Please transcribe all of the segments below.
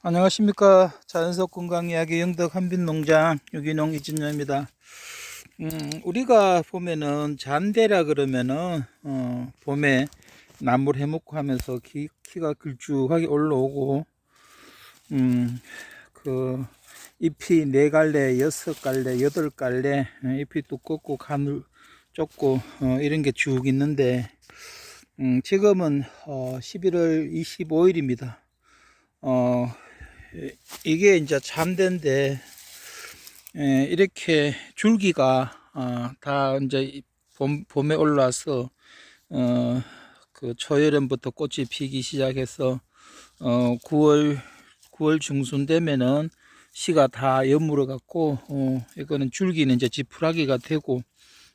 안녕하십니까. 자연석 건강이야기 영덕 한빛농장 유기농 이진녀입니다. 음, 우리가 보면은 잔대라 그러면은 어, 봄에 나무를 해먹고 하면서 키, 키가 길쭉하게 올라오고 음, 그 잎이 네 갈래 여섯 갈래 여덟 갈래 어, 잎이 두껍고 가늘 좁고 어, 이런 게 쭉 있는데 음, 지금은 어, 11월 25일입니다. 어, 이게 이제 잠대인데 에, 이렇게 줄기가 어, 다 이제 봄, 봄에 올라와서 어, 그 초여름부터 꽃이 피기 시작해서 어, 9월 9월 중순 되면은 씨가 다 여물어 갖고 어, 이거는 줄기는 이제 지푸라기가 되고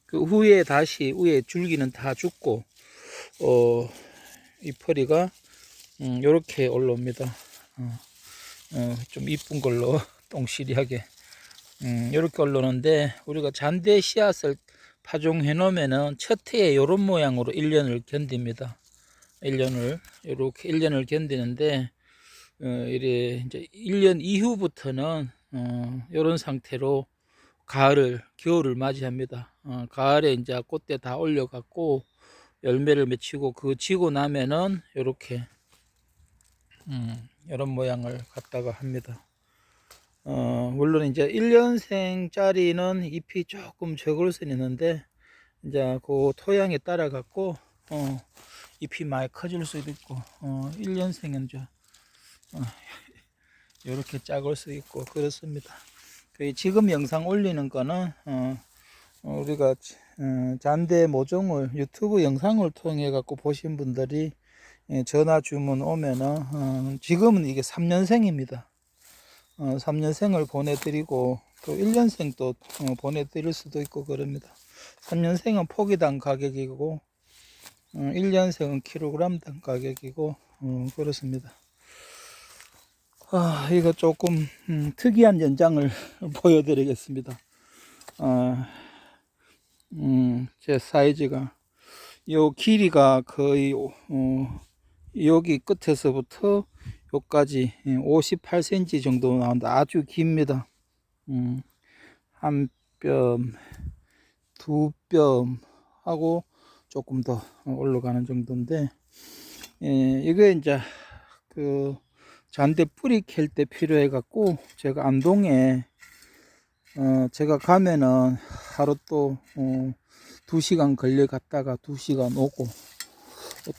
그 후에 다시 위에 줄기는 다 죽고 어, 이 음, 이렇게 올라옵니다. 어. 어, 좀 이쁜 걸로 똥시리하게 음, 이렇게 올라오는데 우리가 잔대 씨앗을 파종해 놓으면은 첫 해에 이런 모양으로 1년을 견딥니다. 1년을 이렇게 1년을 견디는데 어, 이래 이제 1년 이후부터는 어, 이런 상태로 가을을 겨울을 맞이합니다. 어, 가을에 이제 꽃대 다 올려갖고 열매를 맺히고 그 지고 나면은 이렇게 음, 이런 모양을 갖다가 합니다. 어, 물론 이제 1년생 짜리는 잎이 조금 적을 수 있는데, 이제 그 토양에 따라 갖고, 어, 잎이 많이 커질 수도 있고, 어, 1년생은 저, 어, 이렇게 작을 수 있고, 그렇습니다. 그 지금 영상 올리는 거는, 어, 어, 우리가, 어, 잔대 모종을 유튜브 영상을 통해 갖고 보신 분들이 예, 전화 주문 오면은 어, 지금은 이게 3년생입니다. 어, 3년생을 보내드리고 또 1년생 또 어, 보내드릴 수도 있고 그럽니다. 3년생은 포기당 가격이고 어, 1년생은 킬로그램당 가격이고 어, 그렇습니다. 아, 이거 조금 음, 특이한 연장을 보여드리겠습니다. 아, 음, 제 사이즈가 요 길이가 거의 어, 여기 끝에서부터 여기까지 58cm 정도 나온다. 아주 깁니다. 음, 한 뼘, 두 뼘 하고 조금 더 올라가는 정도인데, 예, 이게 이제 그 잔대 뿌리 캘 때 필요해 갖고 제가 안동에 어, 제가 가면은 하루 또 어, 2시간 걸려 갔다가 2시간 오고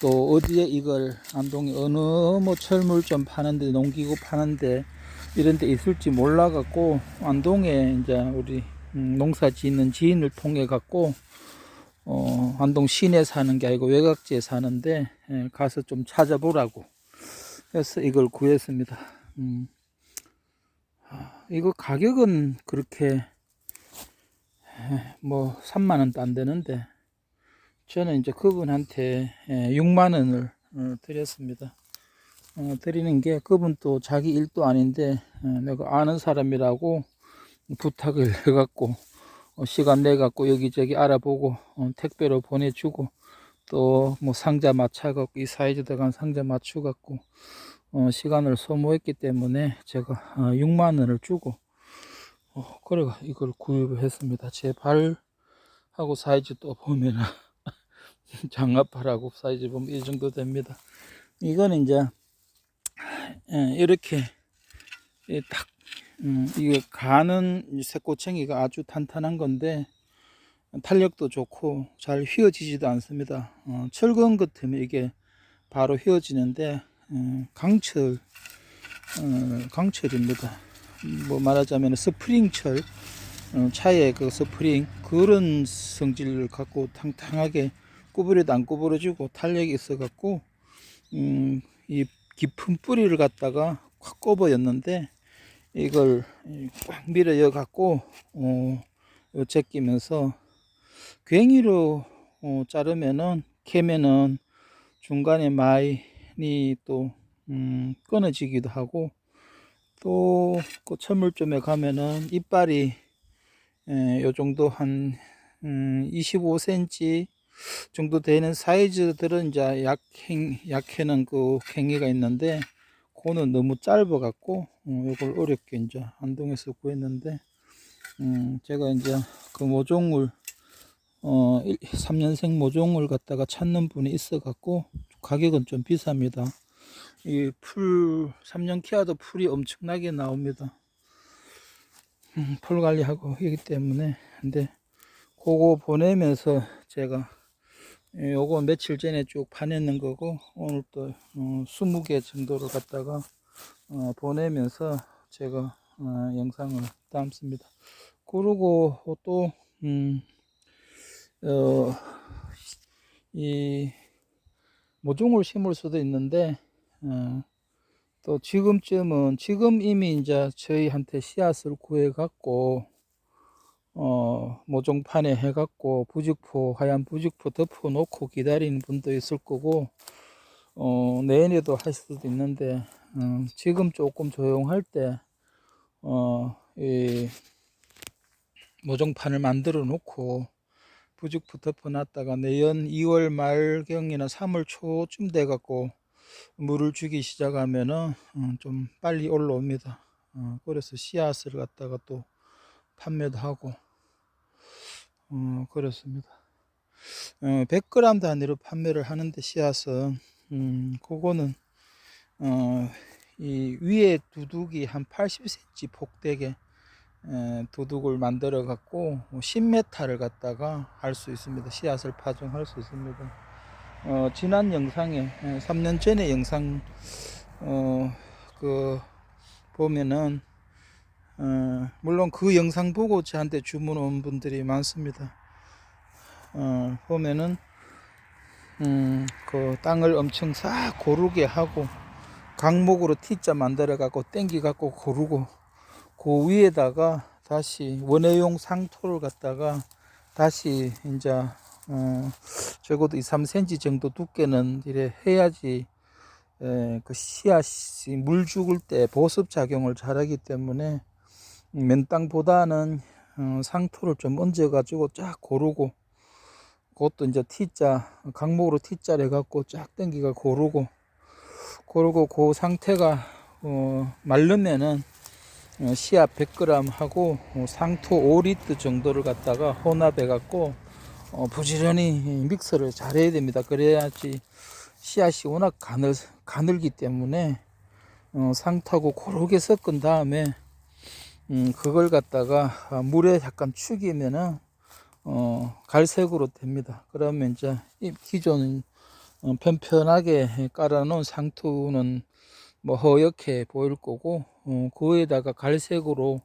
또 어디에 이걸 안동에 어느 뭐 철물점 파는데 농기구 파는데 이런 데 있을지 몰라 갖고 안동에 이제 우리 음, 농사 짓는 지인을 통해 갖고 어 안동 시내 사는 게 아니고 외곽지에 사는데 예, 가서 좀 찾아보라고 그래서 이걸 구했습니다. 음. 이거 가격은 그렇게 뭐 3만 원 도 안 되는데 저는 이제 그분한테 6만 원을 어, 드렸습니다. 어, 드리는 게 그분 또 자기 일도 아닌데 어, 내가 아는 사람이라고 부탁을 해갖고 시간 내갖고 여기저기 알아보고 택배로 보내주고 또 뭐 상자 맞춰갖고 이 사이즈 들어간 상자 맞춰갖고 시간을 소모했기 때문에 제가 6만 원을 주고 그래 이걸 구입을 했습니다. 제 발하고 사이즈 또 보면은 장갑하라고 사이즈 보면 이 정도 됩니다. 이거는 이제 예, 이렇게 딱 음, 이게 가는 새꼬챙이가 아주 탄탄한 건데 탄력도 좋고 잘 휘어지지도 않습니다. 어, 철근 같으면 이게 바로 휘어지는데 어, 강철 어, 강철입니다. 뭐 말하자면 스프링철 어, 차의 그 스프링 그런 성질을 갖고 탕탕하게 구부려도 안 구부러지고 탄력이 있어 갖고 음, 이 깊은 뿌리를 갖다가 확 꼽아였는데 이걸 꽉 밀어여 갖고 어, 제끼면서 괭이로 어, 자르면은 캐면은 중간에 많이 또 음, 끊어지기도 하고 또그 철물점에 가면은 이빨이 에, 요 정도 한 음, 25cm 정도 되는 사이즈들은 이제 약행, 약해는 그 갱이가 있는데 그거는 너무 짧아 갖고 어, 이걸 어렵게 이제 안동에서 구했는데 음, 제가 이제 그 모종을 어 3년생 모종을 갖다가 찾는 분이 있어 갖고 가격은 좀 비쌉니다. 이 풀 3년 키워도 풀이 엄청나게 나옵니다. 음, 풀 관리하고 하기 때문에 근데 그거 보내면서 제가 예, 요거 며칠 전에 쭉 파냈는 거고 오늘 또 어, 20개 정도를 갖다가 어, 보내면서 제가 어, 영상을 담습니다. 그리고 또 음, 어, 이 모종을 심을 수도 있는데 어, 또 지금쯤은 지금 이미 이제 저희한테 씨앗을 구해 갖고 어, 모종판에 해갖고 부직포, 하얀 부직포 덮어 놓고 기다리는 분도 있을 거고, 어, 내년에도 할 수도 있는데, 어, 지금 조금 조용할 때, 어, 이 모종판을 만들어 놓고, 부직포 덮어 놨다가 내년 2월 말경이나 3월 초쯤 돼 갖고, 물을 주기 시작하면은, 어, 좀 빨리 올라옵니다. 어, 그래서 씨앗을 갖다가 또 판매도 하고, 어, 그렇습니다. 어, 100g 단위로 판매를 하는데 씨앗은 음, 그거는 어, 이 위에 두둑이 한 80cm 폭되게 에, 두둑을 만들어 갖고 10m를 갖다가 할 수 있습니다. 씨앗을 파종할 수 있습니다. 어, 지난 영상에 에, 3년 전에 영상 어, 그 보면은 어, 물론 그 영상 보고 저한테 주문 온 분들이 많습니다. 어, 보면은 음, 그 땅을 엄청 싹 고르게 하고 강목으로 T자 만들어 갖고 땡기 갖고 고르고 그 위에다가 다시 원해용 상토를 갖다가 다시 이제 어, 적어도 2, 3cm 정도 두께는 이래 해야지 에, 그 씨앗이 물 죽을 때 보습 작용을 잘하기 때문에 맨 땅보다는 어, 상토를 좀 얹어 가지고 쫙 고르고 그것도 이제 T자 강목으로 T자를 해갖고 쫙 당기가 고르고 고르고 그 상태가 어, 마르면은 어, 씨앗 100g 하고 어, 상토 5리터 정도를 갖다가 혼합해 갖고 어, 부지런히 믹서를 잘 해야 됩니다. 그래야지 씨앗이 워낙 가늘, 가늘기 때문에 어, 상토하고 고르게 섞은 다음에 음, 그걸 갖다가 아, 물에 약간 축이면은 어, 갈색으로 됩니다. 그러면 이제 이 기존 어, 편편하게 깔아놓은 상투는 뭐 허옇게 보일 거고 어, 그에다가 갈색으로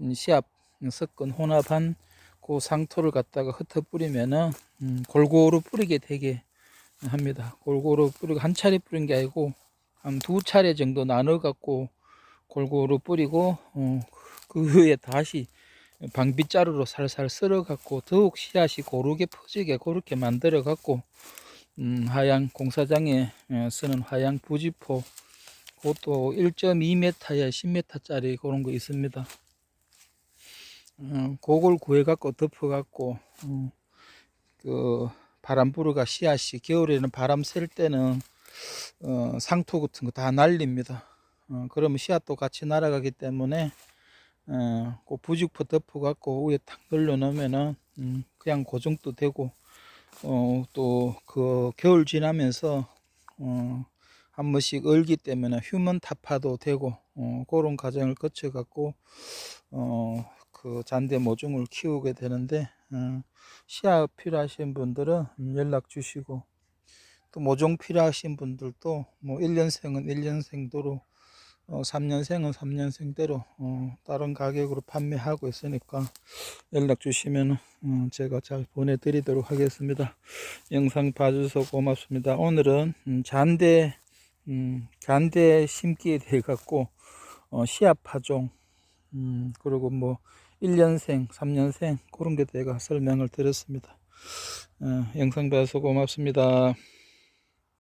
음, 씨앗 섞은 혼합한 그 상토를 갖다가 흩어 뿌리면은 음, 골고루 뿌리게 되게 합니다. 골고루 뿌리고 한 차례 뿌린 게 아니고 한 두 차례 정도 나눠 갖고 골고루 뿌리고 어, 그 후에 다시 방빗자루로 살살 썰어 갖고 더욱 씨앗이 고르게 퍼지게 그렇게 만들어 갖고 음, 하양 공사장에 어, 쓰는 하양 부지포 그것도 1.2m에 10m짜리 그런 거 있습니다. 어, 그걸 구해 갖고 덮어 갖고 어, 그 바람 불어가 씨앗이 겨울에는 바람 쐴 때는 어, 상토 같은 거 다 날립니다. 어, 그러면 씨앗도 같이 날아가기 때문에 어, 그 부직포 덮어 갖고 위에 탁 늘려 놓으면은 음, 그냥 고정도 되고 어, 또 그 겨울 지나면서 어, 한 번씩 얼기 때문에 휴먼 타파도 되고 어, 그런 과정을 거쳐 갖고 어, 그 잔대 모종을 키우게 되는데 어, 씨앗 필요하신 분들은 연락 주시고 또 모종 필요하신 분들도 뭐 1년생은 1년생도로 어, 3년생은 3년생대로 어, 다른 가격으로 판매하고 있으니까 연락 주시면 어, 제가 잘 보내드리도록 하겠습니다. 영상 봐주셔서 고맙습니다. 오늘은 음, 잔대 음, 잔대 심기에 대해 갖고 어, 씨앗 파종 음, 그리고 뭐 1년생, 3년생 그런 게 제가 설명을 드렸습니다. 어, 영상 봐주셔서 고맙습니다.